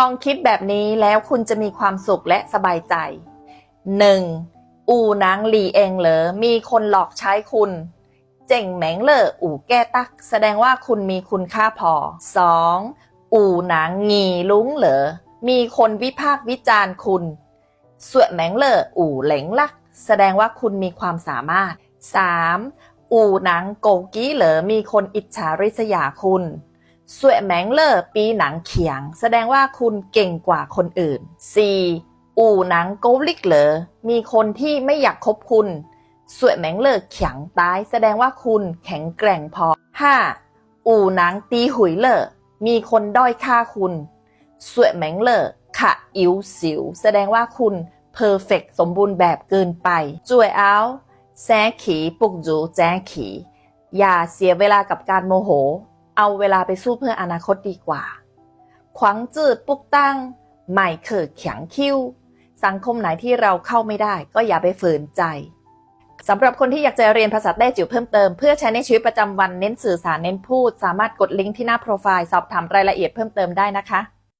ลองคิดแบบนี้แล้วคุณจะมีความสุขและสบายใจ 1. อูนางหลีเองเหรอ มีคนหลอกใช้คุณ เจ๋งแหมงเลออู่แก้ตัก แสดงว่าคุณมีคุณค่าพอ 2. อูนางงีลุงเหรอ มีคนวิพากษ์วิจารณ์คุณสวยแหมงเลออู่เหลงลัก แสดงว่าคุณมีความสามารถ 3. อูนังโกกี้เหรอ มีคนอิจฉาริษยาคุณ สวยแหมงเลอปีหนังเขียง แสดงว่าคุณเก่งกว่าคนอื่น 4. อู่หนังโกลิกเหรอมีคนที่ไม่อยากคบคุณสวยแหมงเลอเขียงตาย แสดงว่าคุณแข็งแกร่งพอ 5. อู่หนังตีหุยเลอมีคนด้อยค่าคุณสวยแหมงเลอขะอิ๋วสิว แสดงว่าคุณเพอร์เฟกสมบูรณ์แบบเกินไปจวยเอาแซขีปุกจูแจ้ขี อย่าเสียเวลากับการโมโห เอาเวลาไปสู้เพื่ออนาคตดีกว่า ขวางจืดปุกตั้ง ไม่เขิดแข็งคิ้ว สังคมไหนที่เราเข้าไม่ได้ ก็อย่าไปฝืนใจสำหรับคนที่อยากจะเรียนภาษาแต้จิ๋วเพิ่มเติมเพื่อใช้ในชีวิตประจำวันเน้นสื่อสารเน้นพูด สามารถกดลิงก์ที่หน้าโปรไฟล์สอบถามรายละเอียดเพิ่มเติมได้นะคะ